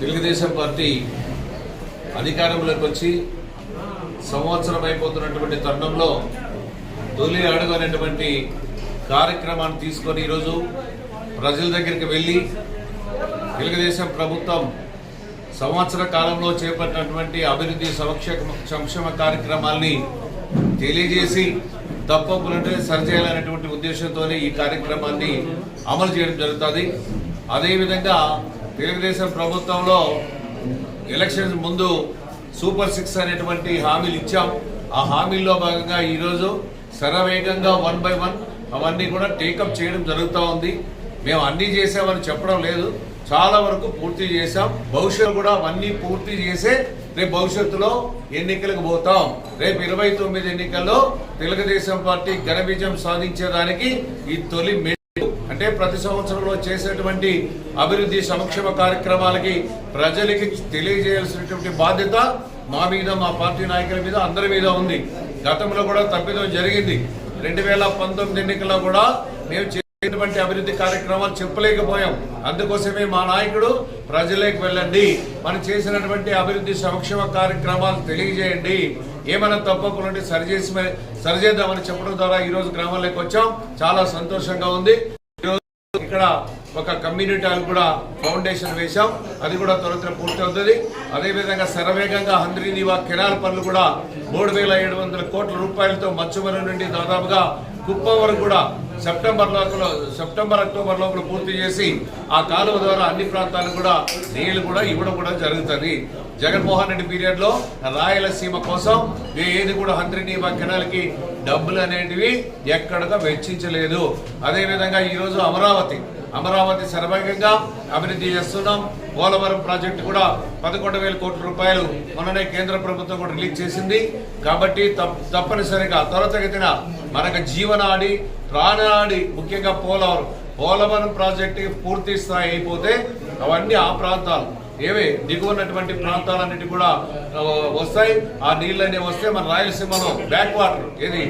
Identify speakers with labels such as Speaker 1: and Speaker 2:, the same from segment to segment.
Speaker 1: Telugu Desam party అధికారంలోకి వచ్చి సంవత్సరం అయిపోతున్నటువంటి తరుణంలో తొలి అడుగు అనేటువంటి కార్యక్రమాన్ని తీసుకొని ఈరోజు ప్రజల దగ్గరికి వెళ్ళి తెలుగుదేశం ప్రభుత్వం సంవత్సర కాలంలో చేపట్టినటువంటి అభివృద్ధి సంక్షేమ సంక్షేమ కార్యక్రమాల్ని తెలియజేసి తప్పకుండా సరిచేయాలనేటువంటి ఉద్దేశంతోనే ఈ కార్యక్రమాన్ని అమలు చేయడం జరుగుతుంది. అదేవిధంగా తెలుగుదేశం ప్రభుత్వంలో ఎలక్షన్స్ ముందు సూపర్ సిక్స్ అనేటువంటి హామీలు ఇచ్చాం. ఆ హామీల్లో భాగంగా ఈరోజు శరవేగంగా వన్ బై వన్ అవన్నీ కూడా టేకప్ చేయడం జరుగుతూ ఉంది. మేము అన్నీ చేసామని చెప్పడం లేదు. చాలా వరకు పూర్తి చేశాం. భవిష్యత్తు కూడా అవన్నీ పూర్తి చేసే రేపు భవిష్యత్తులో ఎన్నికలకు పోతాం. రేపు ఇరవై తొమ్మిది ఎన్నికల్లో తెలుగుదేశం పార్టీ ఘన విజయం సాధించేదానికి ఈ తొలి అంటే ప్రతి సంవత్సరంలో చేసేటువంటి అభివృద్ధి సంక్షేమ కార్యక్రమాలకి ప్రజలకి తెలియజేయాల్సినటువంటి బాధ్యత మా మీద మా పార్టీ నాయకుల మీద అందరి మీద ఉంది. గతంలో కూడా తప్పిదం జరిగింది. రెండు వేల పంతొమ్మిది ఎన్నికల్లో కూడా మేము చేసినటువంటి అభివృద్ధి కార్యక్రమాలు చెప్పలేకపోయాం. అందుకోసమే మా నాయకుడు ప్రజలకు వెళ్ళండి. మనం చేసినటువంటి అభివృద్ధి సంక్షేమ కార్యక్రమాలు తెలియజేయండి. ఏమైనా తప్పకుండా సరిచేసి సరిచేద్దామని చెప్పడం ద్వారా ఈరోజు రోజు వచ్చాం. చాలా సంతోషంగా ఉంది. ఇక్కడ ఒక కమ్యూనిటీ హాల్ కూడా ఫౌండేషన్ వేశాం. అది కూడా త్వరత పూర్తి అవుతుంది అదేవిధంగా శరవేగంగా హంద్రీనివా కెనాల్ పనులు కూడా మూడు వేల ఏడు వందల కోట్ల రూపాయలతో మచ్చుమల నుండి దాదాపుగా కుప్పం వరకు కూడా సెప్టెంబర్ లోపల సెప్టెంబర్ అక్టోబర్ లోపల పూర్తి చేసి ఆ కాలువ ద్వారా అన్ని ప్రాంతాలకు కూడా నీళ్ళు కూడా ఇవ్వడం కూడా జరుగుతుంది. జగన్మోహన్ రెడ్డి పీరియడ్లో రాయలసీమ కోసం ఏది కూడా హంద్రీనివా కెనాల్కి డబ్బులు అనేటివి ఎక్కడగా వెచ్చించలేదు. అదేవిధంగా ఈరోజు అమరావతి. అమరావతి సర్వగంగా అభివృద్ధి చేస్తున్నాం. పోలవరం ప్రాజెక్టు కూడా పదకొండు వేల కోట్ల రూపాయలు మొన్ననే కేంద్ర ప్రభుత్వం కూడా రిలీజ్ చేసింది. కాబట్టి తప్- తప్పనిసరిగా త్వరతగతిన మనకు జీవనాడి ప్రాణనాడి ముఖ్యంగా పోలవరం. పోలవరం ప్రాజెక్టు పూర్తి స్థాయి అయిపోతే అవన్నీ ఆ ప్రాంతాలు. ఏవి దిగువన్నటువంటి ప్రాంతాలన్నిటి కూడా వస్తాయి. ఆ నీళ్ళన్నీ వస్తే మన రాయలసీమలో బ్యాక్ వాటర్ ఏది?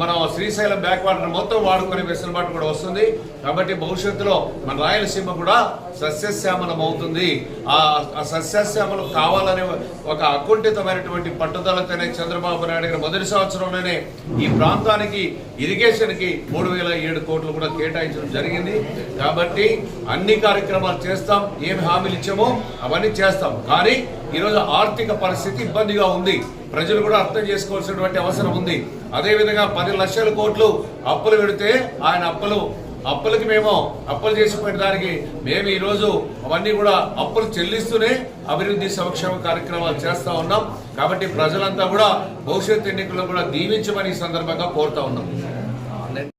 Speaker 1: మనం శ్రీశైలం బ్యాక్ వాటర్ మొత్తం వాడుకునే వెసులుబాటు కూడా వస్తుంది. కాబట్టి భవిష్యత్తులో మన రాయలసీమ కూడా సస్యశ్యామలం అవుతుంది. ఆ సస్యశ్యామలం కావాలనే ఒక అకుంఠితమైనటువంటి పట్టుదలతోనే చంద్రబాబు నాయుడు గారు మొదటి సంవత్సరంలోనే ఈ ప్రాంతానికి ఇరిగేషన్కి మూడు వేల ఏడు కోట్లు కూడా కేటాయించడం జరిగింది. కాబట్టి అన్ని కార్యక్రమాలు చేస్తాం. ఏమి హామీలు ఇచ్చామో అవన్నీ చేస్తాం. కానీ ఈరోజు ఆర్థిక పరిస్థితి ఇబ్బందిగా ఉంది. ప్రజలు కూడా అర్థం చేసుకోవాల్సినటువంటి అవసరం ఉంది. అదేవిధంగా పది లక్షల కోట్లు అప్పులు పెడితే ఆయన అప్పులు అప్పులకి మేము అప్పులు చేసిపోయిన దానికి మేము ఈరోజు అవన్నీ కూడా అప్పులు చెల్లిస్తూనే అభివృద్ధి సంక్షేమ కార్యక్రమాలు చేస్తూ ఉన్నాం. కాబట్టి ప్రజలంతా కూడా భవిష్యత్ ఎన్నికల్లో కూడా దీవించమని ఈ సందర్భంగా కోరుతా ఉన్నాం.